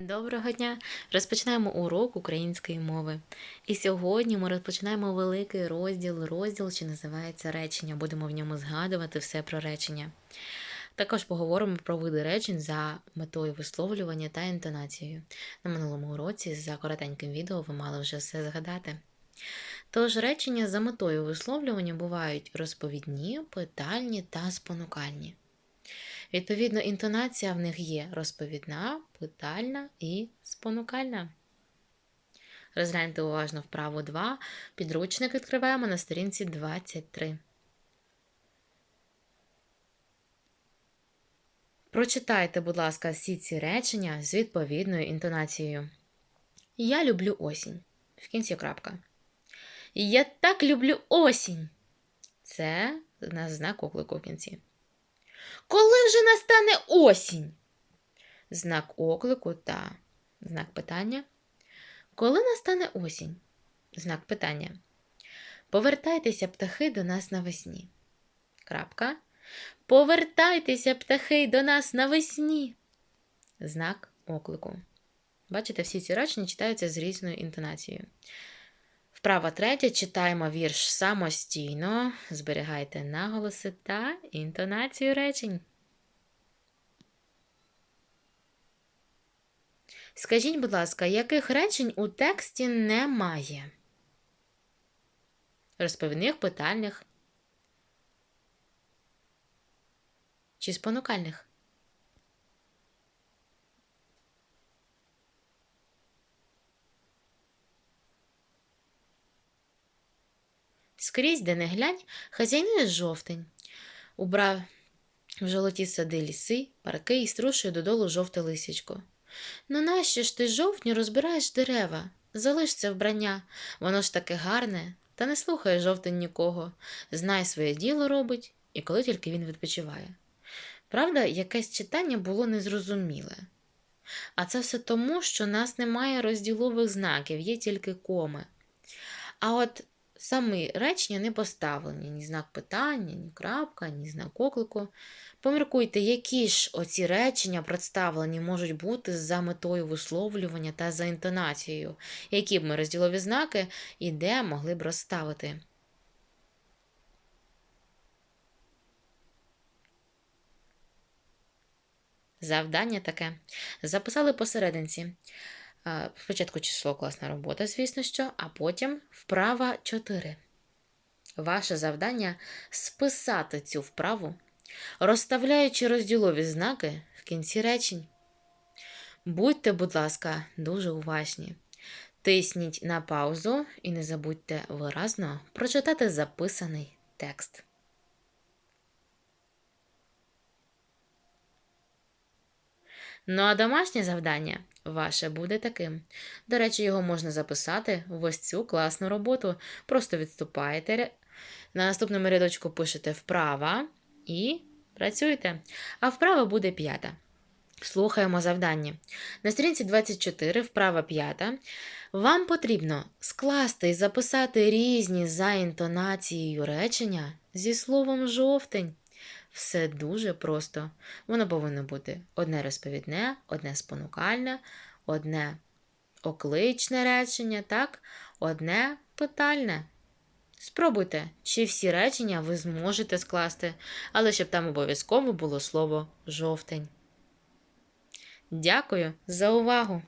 Доброго дня! Розпочинаємо урок української мови. І сьогодні ми розпочинаємо великий розділ, розділ, що називається речення. Будемо в ньому згадувати все про речення. Також поговоримо про види речень за метою висловлювання та інтонацією. На минулому уроці за коротеньким відео ви мали вже все згадати. Тож речення за метою висловлювання бувають розповідні, питальні та спонукальні. Відповідно, інтонація в них є розповідна, питальна і спонукальна. Розгляньте уважно вправо 2. Підручник відкриваємо на сторінці 23. Прочитайте, будь ласка, всі ці речення з відповідною інтонацією. Я люблю осінь. В кінці крапка. Я так люблю осінь. Це у нас знак оклику в кінці. Коли вже настане осінь? Знак оклику та знак питання. Коли настане осінь? Знак питання. Повертайтеся, птахи, до нас навесні. Крапка. Повертайтеся, птахи, до нас навесні. Знак оклику. Бачите, всі ці речення читаються з різною інтонацією. Вправа третя. Читаємо вірш самостійно. Зберігайте наголоси та інтонацію речень. Скажіть, будь ласка, яких речень у тексті немає? Розповідних, питальних чи спонукальних? Скрізь, де не глянь, хазяйнує жовтень. Убрав в жолоті сади ліси, парки і струшує додолу жовте лисячко. Ну нащо ж ти жовтню розбираєш дерева? Залиш це вбрання, воно ж таке гарне, та не слухає жовтень нікого. Знай своє діло робить, і коли тільки він відпочиває. Правда, якесь читання було незрозуміле. А це все тому, що нас немає розділових знаків, є тільки коми. А от самі речення не поставлені, ні знак питання, ні крапка, ні знак оклику. Поміркуйте, які ж оці речення представлені можуть бути за метою висловлювання та за інтонацією, які б ми розділові знаки і де могли б розставити. Завдання таке. Записали посерединці. Спочатку число класна робота, звісно що, а потім вправа 4. Ваше завдання списати цю вправу, розставляючи розділові знаки в кінці речень. Будьте, будь ласка, дуже уважні. Тисніть на паузу і не забудьте виразно прочитати записаний текст. Ну а домашнє завдання ваше буде таким. До речі, його можна записати в ось цю класну роботу. Просто відступаєте. На наступному рядочку пишете вправа і працюєте. А вправа буде п'ята. Слухаємо завдання. На сторінці 24, вправа 5. Вам потрібно скласти і записати різні за інтонацією речення зі словом жовтень. Все дуже просто. Воно повинно бути одне розповідне, одне спонукальне, одне окличне речення, так, одне питальне. Спробуйте, чи всі речення ви зможете скласти, але щоб там обов'язково було слово жовтень. Дякую за увагу!